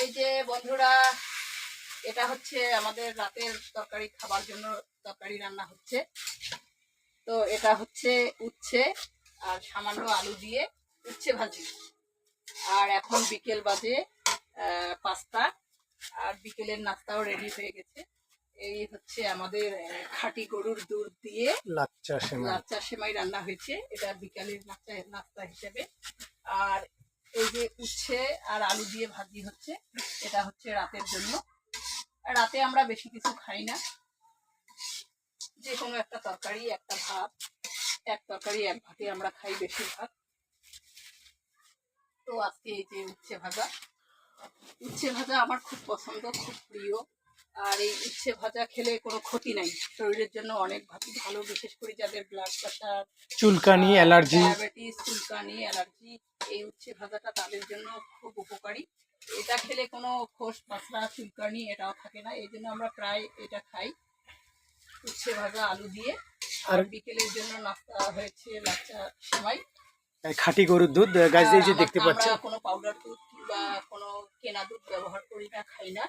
এই যে বন্ধুরা এটা হচ্ছে আমাদের রাতের তরকারি খাবার জন্য তরকারি রান্না হচ্ছে। তো এটা হচ্ছে উচ্ছে আর সামান্য আলু দিয়ে উচ্ছে ভাজি। আর এখন বিকেল বাজে আহ, পাঁচটা আর বিকেলের নাস্তাও রেডি হয়ে গেছে। এই হচ্ছে আমাদের খাঁটি গরুর দুধ দিয়ে লাচ্চা সেমাই। লাচ্চা সেমাই রান্না হয়েছে। এটা বিকালের নাস্তা নাস্তা হিসেবে। আর এই যে উচ্ছে আর আলু দিয়ে ভাজি হচ্ছে এটা হচ্ছে রাতের জন্য। রাতে আমরা বেশি কিছু খাই না। যে কোনো একটা তরকারি একটা ভাত এক তরকারি এক ভাতে আমরা খাই বেশিরভাগ। তো আজকে এই যে উচ্ছে ভাজা। উচ্ছে ভাজা আমার খুব পছন্দ খুব প্রিয়। আর এই উচ্ছে ভাজা খেলে কোনো ক্ষতি নাই। শরীরের জন্য অনেক ভালো বিশেষ করে যাদের ব্লাড প্রেশার চুলকানি অ্যালার্জি ডায়াবেটিস চুলকানি অ্যালার্জি এই উচ্ছে ভাজাটা তাদের জন্য খুব উপকারী। এটা খেলে কোনো খোস পাতলা চুলকানি এটাও থাকে না। এই জন্য আমরা প্রায় এটা খাই। উচ্ছে ভাজা আলু দিয়ে। আর বিকেলের জন্য নাস্তা হয়েছে লাচ্চা সেমাই। খাঁটি গরুর দুধ। গাছ দিয়ে যে দেখতে পাচ্ছি কোনো পাউডার দুধ কিংবা কোনো কেনা দুধ ব্যবহার করি না খাই না।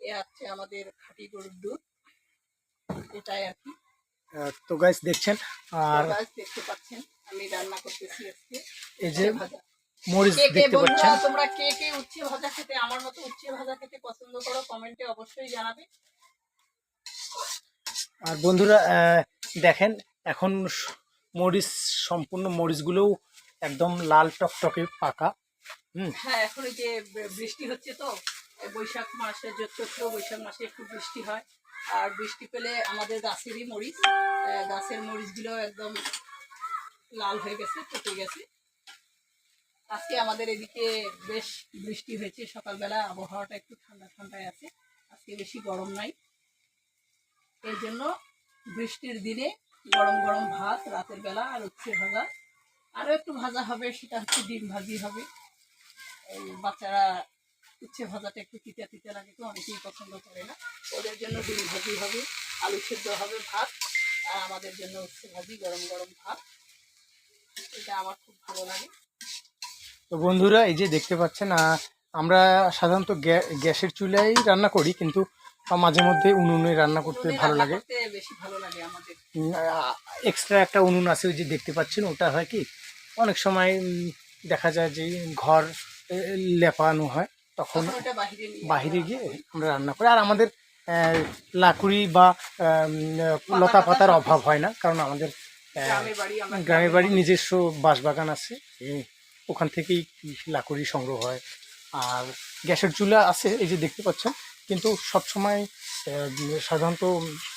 এ হচ্ছে আমাদের খাঁটি গরুর দুধ। এটাই আর কি। তো গাছ দেখছেন? আর গাছ দেখতে পাচ্ছেন আমি রান্না করতেছি আজকে। এই যে ভাজা। মরিচ দেখতে পাচ্ছেন? তোমরা কে কে উচ্ছে ভাজা খেতে আমার মতো উচ্ছে ভাজা খেতে পছন্দ করো কমেন্টে অবশ্যই জানাবে। আর বন্ধুরা দেখেন এখন মরিচ সম্পূর্ণ মরিচগুলোও একদম লাল টকটকে পাকা। হ্যাঁ এখন এই যে বৃষ্টি হচ্ছে তো বৈশাখ মাসে চৈত্র বৈশাখ মাসে একটু বৃষ্টি হয়। আর বৃষ্টি পেলে আমাদের গাছেরই মরিচ গাছের মরিচগুলো একদম লাল হয়ে গেছে পচে গেছে। আজকে আমাদের এদিকে বেশ বৃষ্টি হয়েছে, সকালবেলা আবহাওয়াটা একটু ঠান্ডা ঠান্ডায় আছে, আজকে বেশি গরম নাই। এই জন্য বৃষ্টির দিনে গরম গরম ভাত, রাতের বেলা আর উচ্ছে ভাজা। আরও একটু ভাজা হবে, সেটা হচ্ছে ডিম ভাজি হবে। এই বাচ্চারা উচ্ছে ভাজাটা একটু তিতা তিতা লাগে তো, অনেকেই পছন্দ করে না। ওদের জন্য ডিম ভাজি হবে, আলু সেদ্ধ হবে ভাত, আর আমাদের জন্য উচ্ছে ভাজি গরম গরম ভাত। এটা আমার খুব ভালো লাগে। তো বন্ধুরা এই যে দেখতে পাচ্ছেন আমরা সাধারণত গ্যাসের চুলায় রান্না করি কিন্তু মাঝে মধ্যে উনুনে রান্না করতে ভালো লাগে। এক্সট্রা একটা উনুন আছে ওই যে দেখতে পাচ্ছেন ওটা হয় কি অনেক সময় দেখা যায় যে ঘর লেপানো হয় তখন বাহিরে গিয়ে আমরা রান্না করি। আর আমাদের লাকুড়ি বা লতা পাতার অভাব হয় না কারণ আমাদের গ্রামের বাড়ি নিজস্ব বাঁশবাগান আছে ওখান থেকেই লাকড়ি সংগ্রহ হয়। আর গ্যাসের চুলা আছে এই যে দেখতে পাচ্ছেন। কিন্তু সব সময় সাধারণত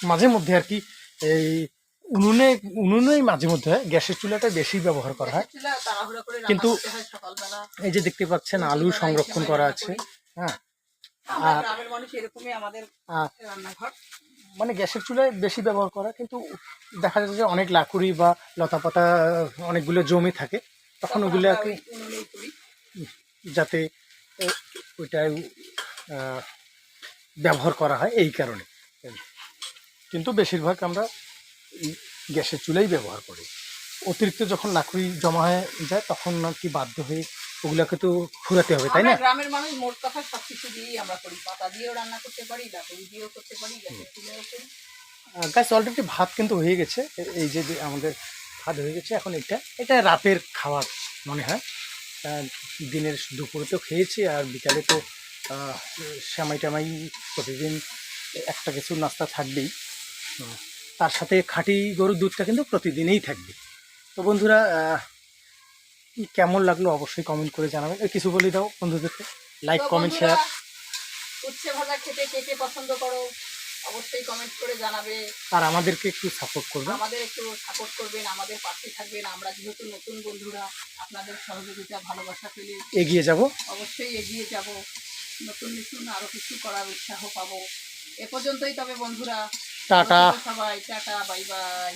মাঝে মধ্যে আর কি এই উনুনে উনুনেই মাঝে মধ্যে হয় গ্যাসের চুলাটা বেশি ব্যবহার করা হয়। কিন্তু- এই যে দেখতে পাচ্ছেন আলু সংরক্ষণ করা আছে। হ্যাঁ। আর- মানে গ্যাসের চুলায় বেশি ব্যবহার করা কিন্তু দেখা যাচ্ছে যে অনেক লাকুড়ি বা লতাপাতা অনেকগুলো জমি থাকে। তখন ওগুলো আর কি আমরা ওই উনুনেই করি। যাতে ও- ওইটা ব্যবহার করা হয় এই কারণে। কিন্তু বেশিরভাগ আমরা গ্যাসের চুলাই ব্যবহার করি। অতিরিক্ত যখন লাকড়ি জমা হয়ে যায় তখন আর কি বাধ্য হয়ে ওগুলোকে তো ফুরাতে হবে তাই না? গ্রামের মানুষ মোট কথা সবকিছু দিয়েই আমরা করি। পাতা দিয়েও রান্না করতে পারি লাকড়ি দিয়েও করতে পারি গ্যাসের চুলাও করি। গাছ অলরেডি ভাত কিন্তু হয়ে গেছে। এই যে আমাদের ভাত হয়ে গেছে। এখন এটা এটা রাতের খাবার মনে হয়। দিনের দুপুরে তো খেয়েছি আর বিকালে তো শ্যামাই টামাই প্রতিদিন একটা কিছু নাস্তা থাকবেই। তার সাথে খাঁটি গরুর দুধটা কিন্তু প্রতিদিনেই থাকবে। তো বন্ধুরা কেমন লাগল অবশ্যই কমেন্ট করে জানাবেন। কিছু বলে দাও বন্ধুদেরকে। লাইক কমেন্ট শেয়ার উচ্ছে ভাজা খেতে কে কে পছন্দ করো? অবশ্যই কমেন্ট করে জানাবে। আর আমাদেরকে একটু সাপোর্ট করবেন আমাদের একটু সাপোর্ট করবেন আমাদের পাশে থাকবেন। আমরা যেহেতু নতুন বন্ধুরা আপনাদের সহযোগিতা ভালোবাসা পেলে এগিয়ে যাব। অবশ্যই এগিয়ে যাব। নতুন নতুন আরও কিছু করার উৎসাহ পাবো। এ পর্যন্তই তবে বন্ধুরা। টাটা। সবাই। Tata bye bye.